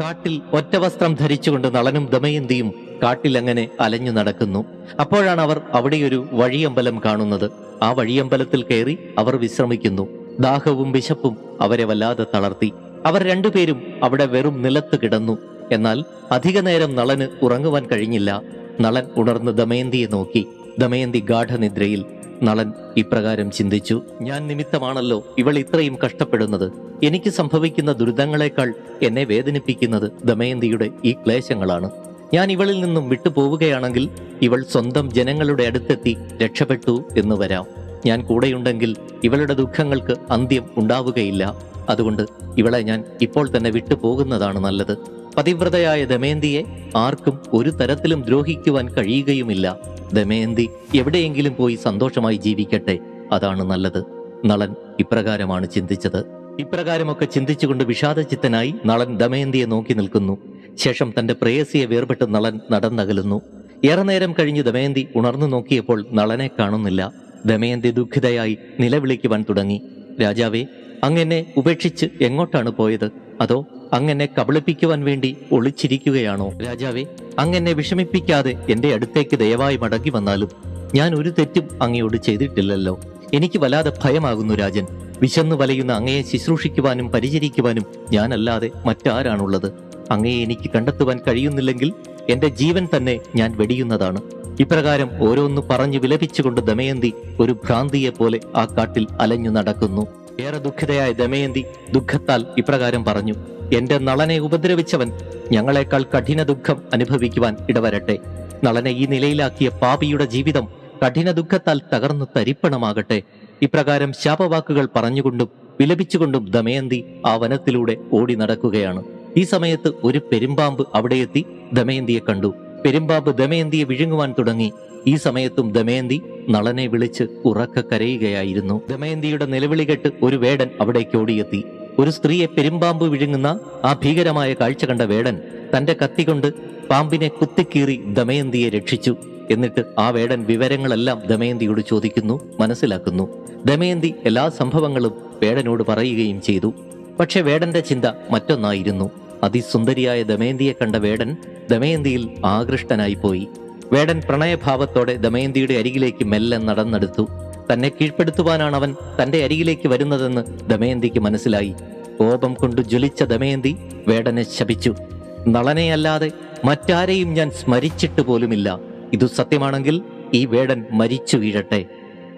കാട്ടിൽ ഒറ്റവസ്ത്രം ധരിച്ചുകൊണ്ട് നളനും ദമയന്തിയും കാട്ടിൽ അങ്ങനെ അലഞ്ഞു നടക്കുന്നു. അപ്പോഴാണ് അവർ അവിടെയൊരു വഴിയമ്പലം കാണുന്നത്. ആ വഴിയമ്പലത്തിൽ കയറി അവർ വിശ്രമിക്കുന്നു. ദാഹവും വിശപ്പും അവരെ വല്ലാതെ തളർത്തി. അവർ രണ്ടുപേരും അവിടെ വെറും നിലത്ത് കിടന്നു. എന്നാൽ അധിക നേരം നളന് ഉറങ്ങുവാൻ കഴിഞ്ഞില്ല. നളൻ ഉണർന്ന് ദമയന്തിയെ നോക്കി. ദമയന്തി ഗാഠനിദ്രയിൽ നളൻ ഇപ്രകാരം ചിന്തിച്ചു ഞാൻ നിമിത്തമാണല്ലോ ഇവൾ ഇത്രയും കഷ്ടപ്പെടുന്നത്. എനിക്ക് സംഭവിക്കുന്ന ദുരിതങ്ങളെക്കാൾ എന്നെ വേദനിപ്പിക്കുന്നത് ദമയന്തിയുടെ ഈ ക്ലേശങ്ങളാണ്. ഞാൻ ഇവളിൽ നിന്നും വിട്ടുപോവുകയാണെങ്കിൽ ഇവൾ സ്വന്തം ജനങ്ങളുടെ അടുത്തെത്തി രക്ഷപ്പെട്ടു എന്ന് വരാം. ഞാൻ കൂടെയുണ്ടെങ്കിൽ ഇവളുടെ ദുഃഖങ്ങൾക്ക് അന്ത്യം ഉണ്ടാവുകയില്ല. അതുകൊണ്ട് ഇവളെ ഞാൻ ഇപ്പോൾ തന്നെ വിട്ടുപോകുന്നതാണ് നല്ലത്. പതിവ്രതയായ ദമയന്തിയെ ആർക്കും ഒരു തരത്തിലും ദ്രോഹിക്കുവാൻ കഴിയുകയുമില്ല. ദമയന്തി എവിടെയെങ്കിലും പോയി സന്തോഷമായി ജീവിക്കട്ടെ. അതാണ് നല്ലത്. നളൻ ഇപ്രകാരമാണ് ചിന്തിച്ചത്. ഇപ്രകാരമൊക്കെ ചിന്തിച്ചുകൊണ്ട് വിഷാദചിത്തനായി നളൻ ദമയന്തിയെ നോക്കി നിൽക്കുന്നു. ശേഷം തന്റെ പ്രേയസിയെ വേർപെട്ട് നളൻ നടന്നകലുന്നു. ഏറെ നേരം കഴിഞ്ഞ് ദമയന്തി ഉണർന്നു നോക്കിയപ്പോൾ നളനെ കാണുന്നില്ല. ദമയന്തി ദുഃഖിതയായി നിലവിളിക്കുവാൻ തുടങ്ങി. രാജാവേ അങ്ങനെ ഉപേക്ഷിച്ച് എങ്ങോട്ടാണ് പോയത്? അതോ അങ്ങനെ കബളിപ്പിക്കുവാൻ വേണ്ടി ഒളിച്ചിരിക്കുകയാണോ? രാജാവേ. അങ്ങനെ വിഷമിപ്പിക്കാതെ എന്റെ അടുത്തേക്ക് ദയവായി മടങ്ങി വന്നാലും ഞാൻ ഒരു തെറ്റും അങ്ങയോട് ചെയ്തിട്ടില്ലല്ലോ. എനിക്ക് വല്ലാതെ ഭയമാകുന്നു രാജൻ. വിശന്നു വലയുന്ന അങ്ങയെ ശുശ്രൂഷിക്കുവാനും പരിചരിക്കുവാനും ഞാനല്ലാതെ മറ്റാരാണുള്ളത്? അങ്ങയെ എനിക്ക് കണ്ടെത്തുവാൻ കഴിയുന്നില്ലെങ്കിൽ എന്റെ ജീവൻ തന്നെ ഞാൻ വെടിയുന്നതാണ്. ഇപ്രകാരം ഓരോന്ന് പറഞ്ഞു വിലപിച്ചുകൊണ്ട് ദമയന്തി ഒരു ഭ്രാന്തിയെ പോലെ ആ കാട്ടിൽ അലഞ്ഞു നടക്കുന്നു. ഏറെ ദുഃഖിതയായ ദമയന്തി ദുഃഖത്താൽ ഇപ്രകാരം പറഞ്ഞു എന്റെ നളനെ ഉപദ്രവിച്ചവൻ ഞങ്ങളെക്കാൾ കഠിന ദുഃഖം അനുഭവിക്കുവാൻ ഇടവരട്ടെ. നളനെ ഈ നിലയിലാക്കിയ പാപിയുടെ ജീവിതം കഠിന ദുഃഖത്താൽ തകർന്നു തരിപ്പണമാകട്ടെ. ഇപ്രകാരം ശാപവാക്കുകൾ പറഞ്ഞുകൊണ്ടും വിലപിച്ചുകൊണ്ടും ദമയന്തി ആ വനത്തിലൂടെ ഓടി നടക്കുകയാണ്. ഈ സമയത്ത് ഒരു പെരുമ്പാമ്പ് അവിടെയെത്തി ദമയന്തിയെ കണ്ടു. പെരുമ്പാമ്പ് ദമയന്തിയെ വിഴുങ്ങുവാൻ തുടങ്ങി. ഈ സമയത്തും ദമയന്തി നളനെ വിളിച്ച് ഉറക്ക കരയുകയായിരുന്നു. ദമയന്തിയുടെ നിലവിളി കെട്ട് ഒരു വേടൻ അവിടേക്ക് ഓടിയെത്തി. ഒരു സ്ത്രീയെ പെരുമ്പാമ്പ് വിഴുങ്ങുന്ന ആ ഭീകരമായ കാഴ്ച കണ്ട വേടൻ തന്റെ കത്തി കൊണ്ട് പാമ്പിനെ കുത്തിക്കീറി ദമയന്തിയെ രക്ഷിച്ചു. എന്നിട്ട് ആ വേടൻ വിവരങ്ങളെല്ലാം ദമയന്തിയോട് ചോദിക്കുന്നു മനസ്സിലാക്കുന്നു. ദമയന്തി എല്ലാ സംഭവങ്ങളും വേടനോട് പറയുകയും ചെയ്തു. പക്ഷെ വേടന്റെ ചിന്ത മറ്റൊന്നായിരുന്നു. അതിസുന്ദരിയായ ദമയന്തിയെ കണ്ട വേടൻ ദമയന്തിയിൽ ആകൃഷ്ടനായി പോയി. വേടൻ പ്രണയഭാവത്തോടെ ദമയന്തിയുടെ അരികിലേക്ക് മെല്ലെ നടന്നെടുത്തു. തന്നെ കീഴ്പ്പെടുത്തുവാനാണ് അവൻ തന്റെ അരികിലേക്ക് വരുന്നതെന്ന് ദമയന്തിക്ക് മനസ്സിലായി. കോപം കൊണ്ട് ജ്വലിച്ച ദമയന്തി വേടനെ ശപിച്ചു. നളനെയല്ലാതെ മറ്റാരെയും ഞാൻ സ്മരിച്ചിട്ട് പോലുമില്ല. ഇതു സത്യമാണെങ്കിൽ ഈ വേടൻ മരിച്ചു വീഴട്ടെ.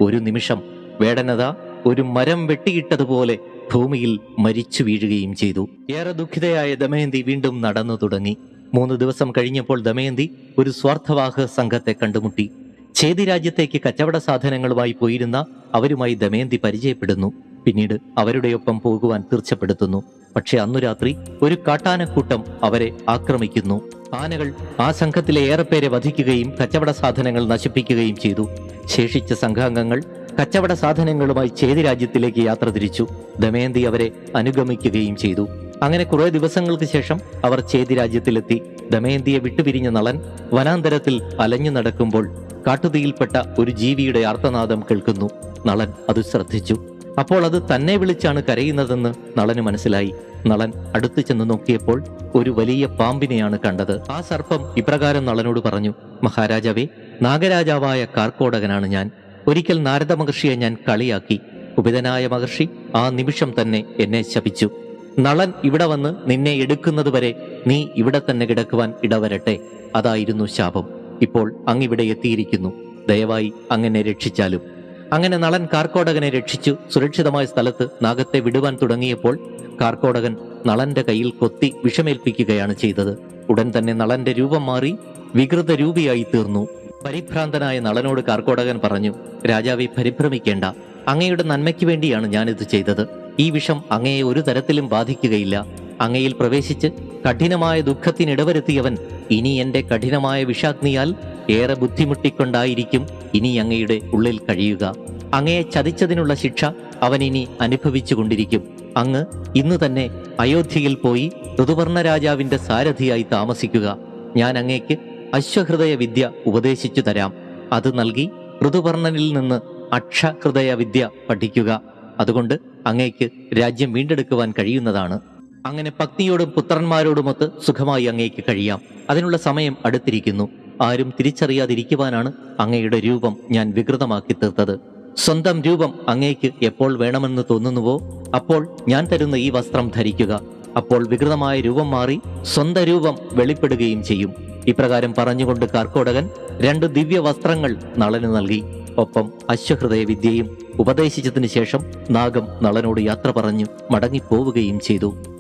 ഒരു നിമിഷം വേടനത ഒരു മരം വെട്ടിയിട്ടതുപോലെ ഭൂമിയിൽ മരിച്ചു വീഴുകയും ചെയ്തു. ഏറെ ദുഃഖിതയായ ദമയന്തി വീണ്ടും നടന്നു തുടങ്ങി മൂന്ന് ദിവസം കഴിഞ്ഞപ്പോൾ ദമയന്തി ഒരു സ്വാർത്ഥവാഹ സംഘത്തെ കണ്ടുമുട്ടി. ഛേദി രാജ്യത്തേക്ക് കച്ചവട സാധനങ്ങളുമായി പോയിരുന്ന അവരുമായി ദമയന്തി പരിചയപ്പെടുന്നു. പിന്നീട് അവരുടെ ഒപ്പം പോകുവാൻ തീർച്ചപ്പെടുത്തുന്നു. പക്ഷെ അന്നു രാത്രി ഒരു കാട്ടാനക്കൂട്ടം അവരെ ആക്രമിക്കുന്നു. ആനകൾ ആ സംഘത്തിലെ ഏറെ പേരെ വധിക്കുകയും കച്ചവട സാധനങ്ങൾ നശിപ്പിക്കുകയും ചെയ്തു. ശേഷിച്ച സംഘാംഗങ്ങൾ കച്ചവട സാധനങ്ങളുമായി ചേതി രാജ്യത്തിലേക്ക് യാത്ര തിരിച്ചു. ദമയന്തി അവരെ അനുഗമിക്കുകയും ചെയ്തു. അങ്ങനെ കുറെ ദിവസങ്ങൾക്ക് ശേഷം അവർ ചേതി രാജ്യത്തിലെത്തി. ദമയന്തിയെ വിട്ടുപിരിഞ്ഞ നളൻ വനാന്തരത്തിൽ അലഞ്ഞു നടക്കുമ്പോൾ കാട്ടുതീയിൽപ്പെട്ട ഒരു ജീവിയുടെ ആർത്തനാദം കേൾക്കുന്നു. നളൻ അത് ശ്രദ്ധിച്ചു. അപ്പോൾ അത് തന്നെ വിളിച്ചാണ് കരയുന്നതെന്ന് നളന് മനസ്സിലായി. നളൻ അടുത്തു ചെന്ന് നോക്കിയപ്പോൾ ഒരു വലിയ പാമ്പിനെയാണ് കണ്ടത്. ആ സർപ്പം ഇപ്രകാരം നളനോട് പറഞ്ഞു മഹാരാജാവേ നാഗരാജാവായ കാർക്കോടകനാണ് ഞാൻ. ഒരിക്കൽ നാരദ മഹർഷിയെ ഞാൻ കളിയാക്കി. കുപിതനായ മഹർഷി ആ നിമിഷം തന്നെ എന്നെ ശപിച്ചു. നളൻ ഇവിടെ വന്ന് നിന്നെ എടുക്കുന്നതുവരെ നീ ഇവിടെ തന്നെ കിടക്കുവാൻ ഇടവരട്ടെ. അതായിരുന്നു ശാപം. ഇപ്പോൾ അങ്ങിവിടെ എത്തിയിരിക്കുന്നു. ദയവായി അങ്ങനെ രക്ഷിച്ചാലും. അങ്ങനെ നളൻ കാർക്കോടകനെ രക്ഷിച്ചു സുരക്ഷിതമായ സ്ഥലത്ത് നാഗത്തെ വിടുവാൻ തുടങ്ങിയപ്പോൾ കാർക്കോടകൻ നളന്റെ കയ്യിൽ കൊത്തി വിഷമേൽപ്പിക്കുകയാണ് ചെയ്തത്. ഉടൻ തന്നെ നളന്റെ രൂപം മാറി വികൃത രൂപിയായി തീർന്നു. പരിഭ്രാന്തനായ നളനോട് കാർക്കോടകൻ പറഞ്ഞു രാജാവെ പരിഭ്രമിക്കേണ്ട. അങ്ങയുടെ നന്മയ്ക്ക് വേണ്ടിയാണ് ഞാനിത് ചെയ്തത്. ഈ വിഷം അങ്ങയെ ഒരു തരത്തിലും ബാധിക്കുകയില്ല. അങ്ങയിൽ പ്രവേശിച്ച് കഠിനമായ ദുഃഖത്തിനിടവരുത്തിയവൻ ഇനി എന്റെ കഠിനമായ വിഷാഗ്നിയാൽ ഏറെ ബുദ്ധിമുട്ടിക്കൊണ്ടായിരിക്കും ഇനി അങ്ങയുടെ ഉള്ളിൽ കഴിയുക. അങ്ങയെ ചതിച്ചതിനുള്ള ശിക്ഷ അവൻ ഇനി അനുഭവിച്ചു കൊണ്ടിരിക്കും അങ്ങ് ഇന്ന് തന്നെ അയോധ്യയിൽ പോയി ഋതുവർണ രാജാവിന്റെ സാരഥിയായി താമസിക്കുക. ഞാൻ അങ്ങേക്ക് അശ്വഹൃദയ വിദ്യ ഉപദേശിച്ചു തരാം. അത് നൽകി ഋതുവർണനിൽ നിന്ന് അക്ഷഹൃദയ വിദ്യ പഠിക്കുക. അതുകൊണ്ട് അങ്ങേക്ക് രാജ്യം വീണ്ടെടുക്കുവാൻ കഴിയുന്നതാണ്. അങ്ങനെ പത്നിയോടും പുത്രന്മാരോടുമൊത്ത് സുഖമായി അങ്ങേക്ക് കഴിയാം. അതിനുള്ള സമയം അടുത്തിരിക്കുന്നു. ആരും തിരിച്ചറിയാതിരിക്കുവാനാണ് അങ്ങയുടെ രൂപം ഞാൻ വികൃതമാക്കി തീർത്തത്. സ്വന്തം രൂപം അങ്ങേക്ക് എപ്പോൾ വേണമെന്ന് തോന്നുന്നുവോ അപ്പോൾ ഞാൻ തരുന്ന ഈ വസ്ത്രം ധരിക്കുക. അപ്പോൾ വികൃതമായ രൂപം മാറി സ്വന്തം രൂപം വെളിപ്പെടുകയും ചെയ്യും. ഇപ്രകാരം പറഞ്ഞുകൊണ്ട് കാർക്കോടകൻ രണ്ട് ദിവ്യ വസ്ത്രങ്ങൾ നളന് നൽകി. ഒപ്പം അശ്വഹൃദയ വിദ്യയും ഉപദേശിച്ചതിനു ശേഷം നാഗം നളനോട് യാത്ര പറഞ്ഞു മടങ്ങിപ്പോവുകയും ചെയ്തു.